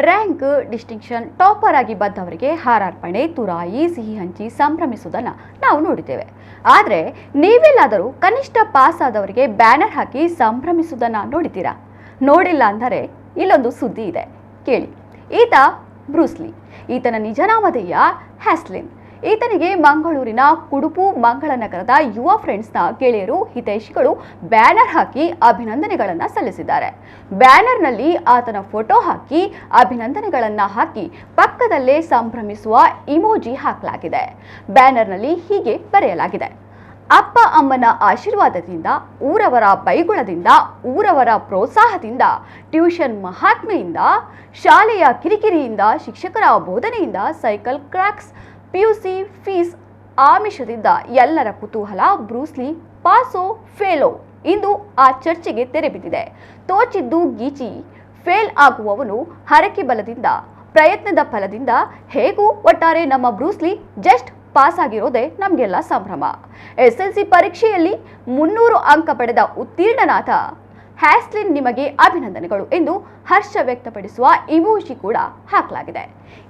Rank distinction topper ಆಗಿ ಬಂದವರಿಗೆ ಹಾರಾರ್ಪಣೆ, ತುರಾಯಿ, ಸಿಹಿ ಹಂಚಿ ಸಂಭ್ರಮಿಸುವುದನ್ನು ನಾವು ನೋಡಿದ್ದೇವೆ. ಆದರೆ ನೀವೆಲ್ಲಾದರೂ ಕನಿಷ್ಠ ಪಾಸ್ ಆದವರಿಗೆ ಬ್ಯಾನರ್ ಹಾಕಿ ಸಂಭ್ರಮಿಸುವುದನ್ನು ನೋಡಿದ್ದೀರಾ? ನೋಡಿಲ್ಲ ಅಂದರೆ ಇಲ್ಲೊಂದು ಸುದ್ದಿ ಇದೆ. ಕೇಳಿ. ಈತ ಬ್ರೂಸ್ಲಿ. ಈತನ ನಿಜನಾಮಧೇಯ ಹ್ಯಾಸ್ಲಿನ್. ಈತನಿಗೆ ಮಂಗಳೂರಿನ ಕುಡುಪು ಮಂಗಳನಗರದ ಯುವ ಫ್ರೆಂಡ್ಸ್ನ ಗೆಳೆಯರು, ಹಿತೈಷಿಗಳು ಬ್ಯಾನರ್ ಹಾಕಿ ಅಭಿನಂದನೆಗಳನ್ನು ಸಲ್ಲಿಸಿದ್ದಾರೆ. ಬ್ಯಾನರ್ನಲ್ಲಿ ಆತನ ಫೋಟೋ ಹಾಕಿ ಅಭಿನಂದನೆಗಳನ್ನು ಹಾಕಿ ಪಕ್ಕದಲ್ಲೇ ಸಂಭ್ರಮಿಸುವ ಇಮೋಜಿ ಹಾಕಲಾಗಿದೆ. ಬ್ಯಾನರ್ನಲ್ಲಿ ಹೀಗೆ ಬರೆಯಲಾಗಿದೆ. ಅಪ್ಪ ಅಮ್ಮನ ಆಶೀರ್ವಾದದಿಂದ, ಊರವರ ಬೈಗುಳದಿಂದ, ಊರವರ ಪ್ರೋತ್ಸಾಹದಿಂದ ಟ್ಯೂಷನ್ ಮಹಾತ್ಮೆಯಿಂದ, ಶಾಲೆಯ ಕಿರಿಕಿರಿಯಿಂದ, ಶಿಕ್ಷಕರ ಬೋಧನೆಯಿಂದ ಸೈಕಲ್ ಕ್ರಾಕ್ಸ್ ಪಿಯುಸಿ ಫೀಸ್ ಆಮಿಷದಿಂದ ಎಲ್ಲರ ಕುತೂಹಲ. ಬ್ರೂಸ್ಲಿ ಪಾಸೋ ಫೇಲೋ ಇಂದು ಆ ಚರ್ಚೆಗೆ ತೆರೆ ಬಿದ್ದಿದೆ. ತೋಚಿದ್ದು ಗೀಚಿ, ಫೇಲ್ ಆಗುವವನು ಹರಕೆ ಬಲದಿಂದ, ಪ್ರಯತ್ನದ ಫಲದಿಂದ ಹೇಗೂ ಒಟ್ಟಾರೆ ನಮ್ಮ ಬ್ರೂಸ್ಲಿ ಜಸ್ಟ್ ಪಾಸ್ ಆಗಿರೋದೇ ನಮಗೆಲ್ಲ ಸಂಭ್ರಮ. ಎಸ್ ಎಲ್ ಸಿ ಪರೀಕ್ಷೆಯಲ್ಲಿ ಮುನ್ನೂರು ಅಂಕ ಪಡೆದ ಉತ್ತೀರ್ಣನಾದ ಹ್ಯಾಸ್ಲಿನ್ ನಿಮಗೆ ಅಭಿನಂದನೆಗಳು ಎಂದು ಹರ್ಷ ವ್ಯಕ್ತಪಡಿಸುವ ಇಮೋಜಿ ಕೂಡ ಹಾಕಲಾಗಿದೆ.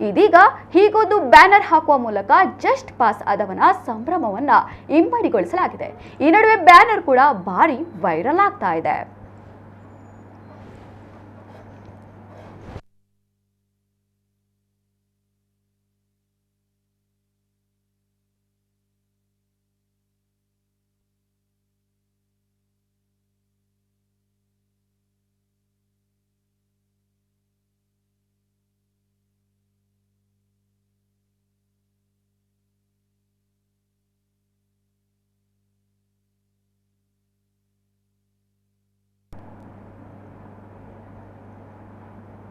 ಇದೀಗ ಹೀಗೊಂದು ಬ್ಯಾನರ್ ಹಾಕುವ ಮೂಲಕ ಜಸ್ಟ್ ಪಾಸ್ ಆದವನ ಸಂಭ್ರಮವನ್ನ ಇಮ್ಮಡಿಗೊಳಿಸಲಾಗಿದೆ ಈ ನಡುವೆ ಬ್ಯಾನರ್ ಕೂಡ ಭಾರಿ ವೈರಲ್ ಆಗ್ತಾ ಇದೆ.